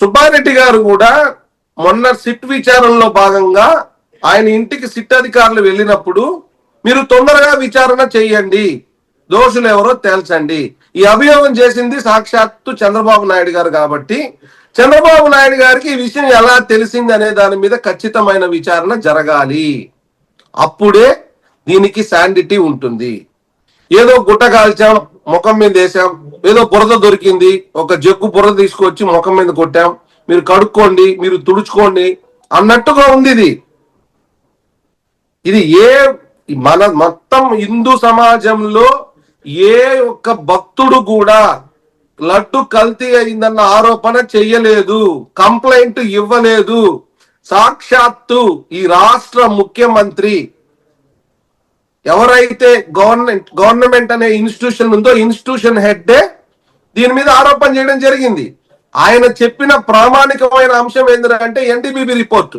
సుబ్బారెడ్డి గారు కూడా మొన్న సిట్ విచారణలో భాగంగా ఆయన ఇంటికి సిట్ అధికారులు వెళ్ళినప్పుడు మీరు తొందరగా విచారణ చేయండి దోషులు ఎవరో తేల్చండి. ఈ అభియోగం చేసింది సాక్షాత్తు చంద్రబాబు నాయుడు గారు కాబట్టి చంద్రబాబు నాయుడు గారికి ఈ విషయం ఎలా తెలిసింది అనే దాని మీద ఖచ్చితమైన విచారణ జరగాలి. అప్పుడే దీనికి శాండిటీ ఉంటుంది. ఏదో గుట్ట కాల్చాం ముఖం మీద వేసాం. ఏదో బురద దొరికింది. ఒక జగ్గు బురద తీసుకొచ్చి ముఖం మీద కొట్టాం. మీరు కడుక్కోండి మీరు తుడుచుకోండి అన్నట్టుగా ఉంది ఇది. ఇది ఏ మన మొత్తం హిందూ సమాజంలో ఏ ఒక్క భక్తుడు కూడా లడ్డు కల్తీ అయిందన్న ఆరోపణ చెయ్యలేదు కంప్లైంట్ ఇవ్వలేదు. సాక్షాత్తు ఈ రాష్ట్ర ముఖ్యమంత్రి ఎవరైతే గవర్నమెంట్ గవర్నమెంట్ అనే ఇన్స్టిట్యూషన్ ఉందో ఇన్స్టిట్యూషన్ హెడ్డే దీని మీద ఆరోపణ చేయడం జరిగింది. ఆయన చెప్పిన ప్రామాణికమైన అంశం ఏంటంటే ఎన్డీబీబీ రిపోర్ట్.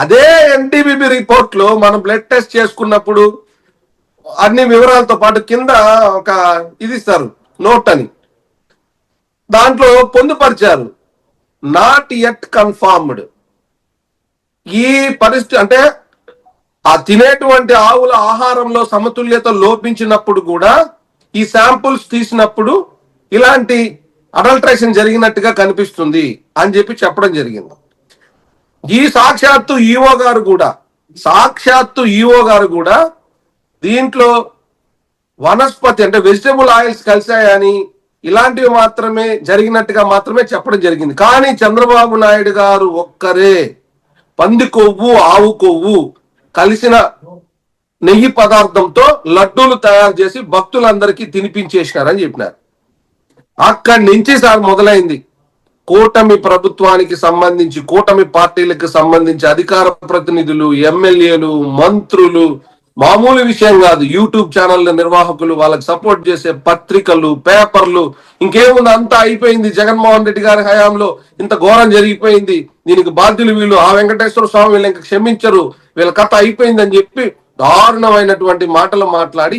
అదే ఎన్డీబీబీ రిపోర్ట్లో మనం బ్లడ్ టెస్ట్ చేసుకున్నప్పుడు అన్ని వివరాలతో పాటు కింద ఒక ఇది ఇస్తారు నోట్ అని. దాంట్లో పొందుపరిచారు నాట్ ఎట్ కన్ఫర్మ్డ్. ఈ పరిస్థితి అంటే ఆ తినేటువంటి ఆవుల ఆహారంలో సమతుల్యత లోపించినప్పుడు కూడా ఈ శాంపుల్స్ తీసినప్పుడు ఇలాంటి అడల్ట్రేషన్ జరిగినట్టుగా కనిపిస్తుంది అని చెప్పి చెప్పడం జరిగింది. ఈ సాక్షాత్తు ఈఓ గారు కూడా సాక్షాత్తు ఈఓ గారు కూడా దీంట్లో వనస్పతి అంటే వెజిటబుల్ ఆయిల్స్ కలిశాయని ఇలాంటివి మాత్రమే జరిగినట్టుగా మాత్రమే చెప్పడం జరిగింది. కానీ చంద్రబాబు నాయుడు గారు ఒక్కరే. పంది కొవ్వు ఆవు కొవ్వు. కలిసిన నెయ్యి పదార్థంతో లడ్డూలు తయారు చేసి భక్తులందరికీ తినిపించేసినారని చెప్పినారు. అక్కడి నుంచి సార్ మొదలైంది. కూటమి ప్రభుత్వానికి సంబంధించి కూటమి పార్టీలకు సంబంధించి అధికార ప్రతినిధులు ఎమ్మెల్యేలు మంత్రులు మామూలు విషయం కాదు. యూట్యూబ్ ఛానళ్ళ నిర్వాహకులు వాళ్ళకి సపోర్ట్ చేసే పత్రికలు పేపర్లు ఇంకేముంది? అంతా అయిపోయింది. జగన్మోహన్ రెడ్డి గారి హయాంలో ఇంత ఘోరం జరిగిపోయింది. దీనికి బాధ్యులు వీళ్ళు. ఆ వెంకటేశ్వర స్వామి వీళ్ళు ఇంకా క్షమించరు. వీళ్ళ కథ అయిపోయిందని చెప్పి దారుణమైనటువంటి మాటలు మాట్లాడి